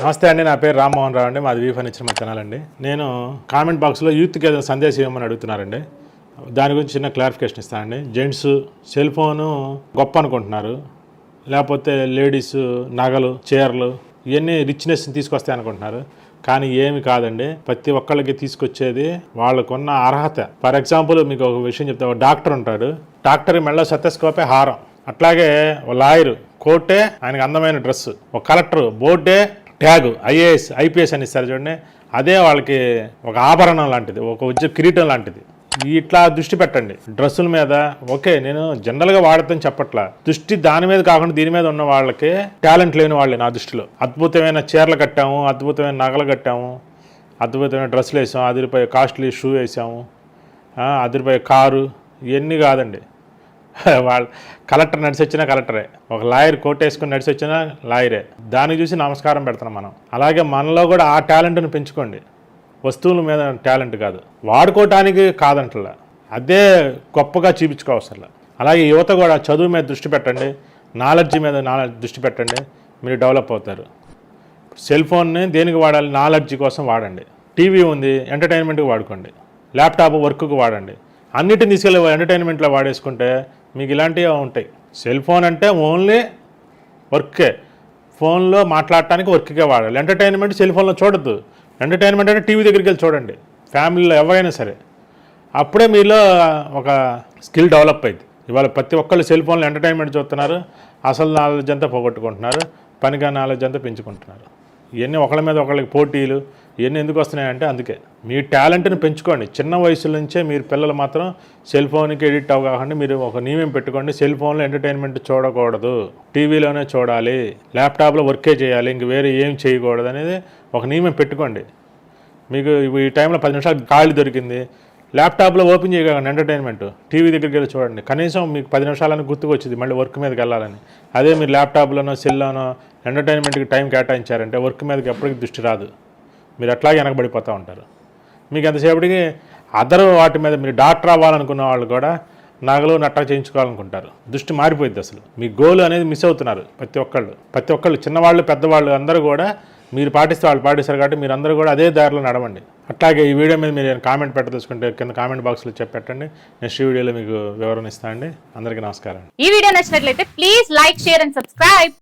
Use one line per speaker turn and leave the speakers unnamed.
నమస్తే అండి నా పేరు రామ్మోహన్ రావు అండి. మాది వీ ఇచ్చిన మా ఛానల్ అండి. నేను కామెంట్ బాక్స్లో యూత్కి ఏదైనా సందేశం ఇవ్వమని అడుగుతున్నారండి. దాని గురించి చిన్న క్లారిఫికేషన్ ఇస్తానండి జెంట్స్ సెల్ ఫోను గొప్ప అనుకుంటున్నారు. లేకపోతే లేడీస్ నగలు చీరలు ఇవన్నీ రిచ్నెస్ని తీసుకొస్తాయి అనుకుంటున్నారు. కానీ ఏమి కాదండి. ప్రతి ఒక్కళ్ళకి తీసుకొచ్చేది వాళ్ళకున్న అర్హత. ఫర్ ఎగ్జాంపుల్ మీకు ఒక విషయం చెప్తా. ఒక డాక్టర్ ఉంటాడు. డాక్టర్ మెళ్ళ సత్యస్కోపే హారం. అట్లాగే ఒక లాయరు కోర్టే ఆయనకు అందమైన డ్రెస్సు ఒక కలెక్టర్ బోర్డే ట్యాగ్ ఐఏఎస్ ఐపీఎస్ అని ఇస్తారు చూడండి. అదే వాళ్ళకి ఒక ఆభరణం లాంటిది ఒక ఉద్యోగ కిరీటం లాంటిది. ఇట్లా దృష్టి పెట్టండి. డ్రెస్సుల మీద ఓకే నేను జనరల్గా వాడతాను చెప్పట్లా. దృష్టి దాని మీద కాకుండా దీని మీద ఉన్న వాళ్ళకి టాలెంట్ లేని వాళ్ళే నా దృష్టిలో. అద్భుతమైన చీరలు కట్టాము అద్భుతమైన నగలు కట్టాము అద్భుతమైన డ్రెస్సులు వేసాము అదిరిపోయే కాస్ట్లీ షూ వేసాము అదిరిపోయే కారు ఇవన్నీ కాదండి. వాళ్ళు కలెక్టర్ నడిచి వచ్చినా కలెక్టరే. ఒక లాయర్ కోట్ వేసుకుని నడిచి వచ్చినా లాయరే. దాన్ని చూసి నమస్కారం పెడతాం మనం. అలాగే మనలో కూడా ఆ టాలెంట్ని పెంచుకోండి. వస్తువుల మీద టాలెంట్ కాదు. వాడుకోవటానికి కాదంటలా. అదే గొప్పగా చూపించుకోవసరం అలాగే యువత కూడా చదువు మీద దృష్టి పెట్టండి. నాలెడ్జ్ మీద నాలెడ్జ్ దృష్టి పెట్టండి. మీరు డెవలప్ అవుతారు. సెల్ ఫోన్ని దేనికి వాడాలి? నాలెడ్జ్ కోసం వాడండి. టీవీ ఉంది ఎంటర్టైన్మెంట్కి వాడుకోండి. ల్యాప్టాప్ వర్క్కి వాడండి. అన్నిటిని తీసుకెళ్ళి ఎంటర్టైన్మెంట్లో వాడేసుకుంటే మీకు ఇలాంటివి ఉంటాయి. సెల్ ఫోన్ అంటే ఓన్లీ వర్కే. ఫోన్లో మాట్లాడటానికి వర్క్కే వాడాలి. ఎంటర్టైన్మెంట్ సెల్ ఫోన్లో చూడొద్దు. ఎంటర్టైన్మెంట్ అంటే టీవీ దగ్గరికి వెళ్ళి చూడండి. ఫ్యామిలీలో ఎవరైనా సరే. అప్పుడే మీలో ఒక స్కిల్ డెవలప్ అయింది. ఇవాళ ప్రతి ఒక్కళ్ళు సెల్ ఫోన్లో ఎంటర్టైన్మెంట్ చూస్తున్నారు. అసలు నాలెడ్జ్ అంతా పోగొట్టుకుంటున్నారు. పనిగా నాలెడ్జ్ అంతా పెంచుకుంటున్నారు. ఇవన్నీ ఒకళ్ళ మీద ఒకళ్ళకి పోటీలు ఇవన్నీ ఎందుకు వస్తున్నాయంటే అందుకే. మీ టాలెంట్ని పెంచుకోండి. చిన్న వయసు నుంచే మీరు పిల్లలు మాత్రం సెల్ ఫోన్కి ఎడిట్ అవ్వకండి మీరు ఒక నియమం పెట్టుకోండి. సెల్ ఫోన్లో ఎంటర్టైన్మెంట్ చూడకూడదు. టీవీలోనే చూడాలి. ల్యాప్టాప్లో వర్కే చేయాలి. ఇంక వేరే ఏం చేయకూడదు అనేది ఒక నియమం పెట్టుకోండి. మీకు ఈ టైంలో పది నిమిషాలు ఖాళీ దొరికింది. ల్యాప్టాప్లో ఓపెన్ చేయగలండి ఎంటర్టైన్మెంట్ టీవీ దగ్గరికి వెళ్ళి చూడండి. కనీసం మీకు పది నిమిషాలని గుర్తుకు వచ్చింది మళ్ళీ వర్క్ మీదకి వెళ్ళాలని. అదే మీరు ల్యాప్టాప్లోనో సెల్లోనో ఎంటర్టైన్మెంట్కి టైం కేటాయించారంటే వర్క్ మీదకి ఎప్పటికీ దృష్టి రాదు. మీరు అట్లాగే వెనకబడిపోతూ ఉంటారు. మీకు ఎంతసేపటికి అదర్ వాటి మీద మీరు డాక్టర్ అవ్వాలనుకున్న వాళ్ళు కూడా నగలు నట్ట చేయించుకోవాలనుకుంటారు. దృష్టి మారిపోయింది అసలు. మీ గోల్ అనేది మిస్ అవుతున్నారు ప్రతి ఒక్కళ్ళు. ప్రతి ఒక్కళ్ళు చిన్నవాళ్ళు పెద్దవాళ్ళు అందరూ కూడా మీరు పాటిస్తే వాళ్ళు పాటిస్తారు కాబట్టి మీరు అందరూ కూడా అదే దారిలో నడవండి. అట్లాగే ఈ వీడియో మీద మీరు కామెంట్ పెట్టదలుచుకుంటే కింద కామెంట్ బాక్స్లో చెప్పెట్టండి. నెక్స్ట్ వీడియోలో మీకు వివరణ ఇస్తానండి. అందరికీ నమస్కారం.
ఈ వీడియో నచ్చినట్లయితే please like share and subscribe.